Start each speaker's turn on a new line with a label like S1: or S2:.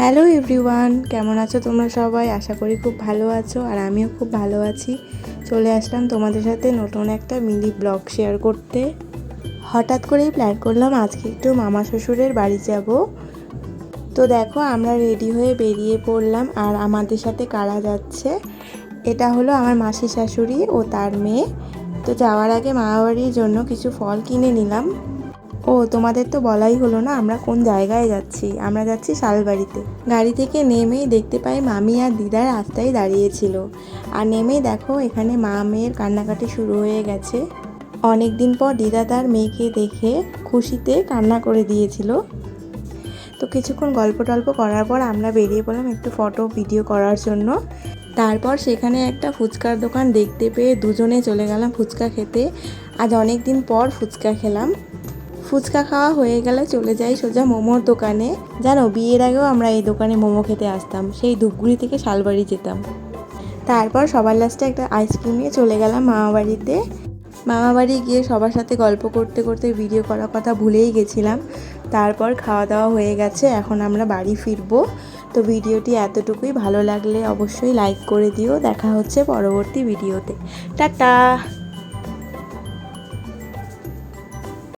S1: Hello everyone, কেমন আছো তোমরা সবাই? আশা করি খুব ভালো আছো আর আমিও খুব ভালো আছি। চলে আসলাম তোমাদের সাথে নতুন একটা মিনি ব্লগ শেয়ার করতে। হঠাৎ করেই প্ল্যান করলাম আজকে একটু মামা শ্বশুরের বাড়ি যাব। তো দেখো, আমরা রেডি হয়ে বেরিয়ে পড়লাম আর আমাদের সাথে কারা যাচ্ছে? এটা হলো আমার মাসি শাশুড়ি ও তার মেয়ে। তো যাওয়ার আগে মামাবাড়ির জন্য কিছু ফল কিনে নিলাম। ও, তোমাদের তো বলাই হলো না আমরা কোন জায়গায় যাচ্ছি? আমরা যাচ্ছি শালবাড়িতে। গাড়ি থেকে নেমেই দেখতে পাই মামি আর দিদা রাস্তায় দাঁড়িয়েছিল। আর নেমেই দেখো এখানে মা মেয়ের কান্নাকাটি শুরু হয়ে গেছে। অনেক দিন পর দিদা তার মেয়েকে দেখে খুশিতে কান্না করে দিয়েছিল। তো কিছুক্ষণ গল্প টল্প করার পর আমরা বেরিয়ে পড়লাম একটু ফটো ভিডিও করার জন্য। তারপর সেখানে একটা ফুচকার দোকান দেখতে পেয়ে দুজনে চলে গেলাম ফুচকা খেতে। আজ অনেক দিন পর ফুচকা খেলাম। ফুচকা খাওয়া হয়ে গেলে চলে যাই সোজা মোমোর দোকানে। জানো, বিয়ের আগেও আমরা এই দোকানে মোমো খেতে আসতাম, সেই ধূপগুড়ি থেকে শালবাড়ি যেতাম। তারপর সবার লাস্টে একটা আইসক্রিম নিয়ে চলে গেলাম মামাবাড়িতে মামাবাড়ি গিয়ে সবার সাথে গল্প করতে করতে ভিডিও করার কথা ভুলেই গেছিলাম। তারপর খাওয়া দাওয়া হয়ে গেছে, এখন আমরা বাড়ি ফিরবো। তো ভিডিওটি এতটুকুই, ভালো লাগলে অবশ্যই লাইক করে দিও। দেখা হচ্ছে পরবর্তী ভিডিওতে টাটা!